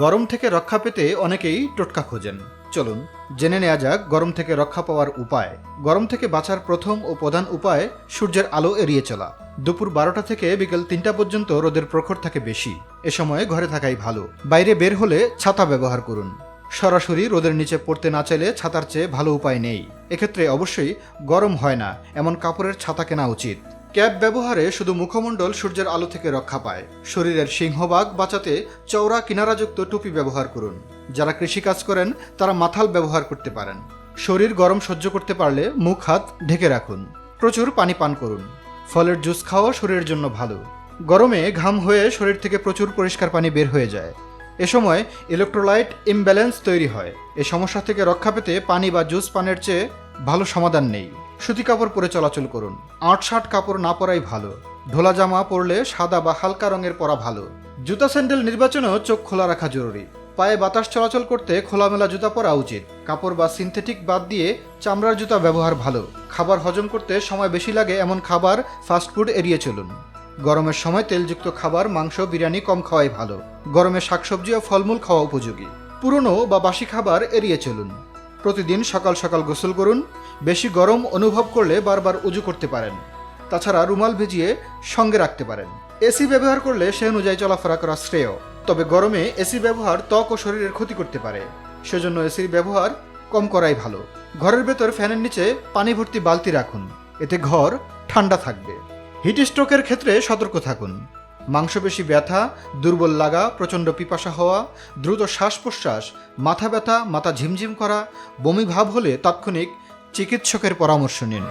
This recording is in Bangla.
গরম থেকে রক্ষা পেতে অনেকেই টোটকা খোঁজেন। চলুন, জেনে নেওয়া যাক গরম থেকে রক্ষা পাওয়ার উপায়। গরম থেকে বাঁচার প্রথম ও প্রধান উপায়, সূর্যের আলো এড়িয়ে চলা। দুপুর বারোটা থেকে বিকেল তিনটা পর্যন্ত রোদের প্রখর থাকে বেশি। এ সময় ঘরে থাকাই ভালো। বাইরে বের হলে ছাতা ব্যবহার করুন। সরাসরি রোদের নিচে পড়তে না চাইলে ছাতার চেয়ে ভালো উপায় নেই। এক্ষেত্রে অবশ্যই গরম হয় না, এমন কাপড়ের ছাতা কেনা উচিত। ক্যাপ ব্যবহারে শুধু মুখমণ্ডল সূর্যের আলো থেকে রক্ষা পায়। শরীরের সিংহভাগ বাঁচাতে চওড়া কিনারাযুক্ত টুপি ব্যবহার করুন। যারা কৃষিকাজ করেন, তারা মাথাল ব্যবহার করতে পারেন। শরীর গরম সহ্য করতে পারলে মুখ, হাত ঢেকে রাখুন। প্রচুর পানি পান করুন। ফলের জুস খাওয়া শরীরের জন্য ভালো। গরমে ঘাম হয়ে শরীর থেকে প্রচুর পরিষ্কার পানি বের হয়ে যায়। এ সময় ইলেকট্রোলাইট ইমব্যালেন্স তৈরি হয়। এ সমস্যা থেকে রক্ষা পেতে পানি বা জুস পানের চেয়ে ভালো সমাধান নেই। সুতি কাপড় পরে চলাচল করুন। আট ষাট কাপড় না পরাই ভালো। ঢোলা জামা পরলে সাদা বা হালকা রঙের পরা ভালো। জুতা স্যান্ডেল নির্বাচনেও চোখ খোলা রাখা জরুরি। পায়ে বাতাস চলাচল করতে খোলামেলা জুতা পরা উচিত। কাপড় বা সিনথেটিক বাদ দিয়ে চামড়ার জুতা ব্যবহার ভালো। খাবার হজম করতে সময় বেশি লাগে এমন খাবার ফাস্টফুড এড়িয়ে চলুন। গরমের সময় তেলযুক্ত খাবার, মাংস, বিরিয়ানি কম খাওয়াই ভালো। গরমে শাকসবজি ও ফলমূল খাওয়া উপযোগী। পুরনো বা বাসি খাবার এড়িয়ে চলুন। প্রতিদিন সকাল সকাল গোসল করুন, বেশি গরম অনুভব করলে বারবার উজু করতে পারেন। তাছাড়া রুমাল ভিজিয়ে সঙ্গে রাখতে পারেন। এসি ব্যবহার করলে সে অনুযায়ী চলাফেরা করা শ্রেয়। তবে গরমে এসি ব্যবহার ত্বক ও শরীরের ক্ষতি করতে পারে। সেজন্য এসির ব্যবহার কম করাই ভালো। ঘরের ভেতর ফ্যানের নিচে পানি ভর্তি বালতি রাখুন। এতে ঘর ঠান্ডা থাকবে। হিট স্ট্রোকের ক্ষেত্রে সতর্ক থাকুন। মাংসপেশি ব্যথা, দুর্বল লাগা, প্রচণ্ড পিপাসা হওয়া, দ্রুত শ্বাস প্রশ্বাস মাথা ব্যথা, মাথা ঝিমঝিম করা, বমি ভাব হলে তাৎক্ষণিক চিকিৎসকের পরামর্শ নিন।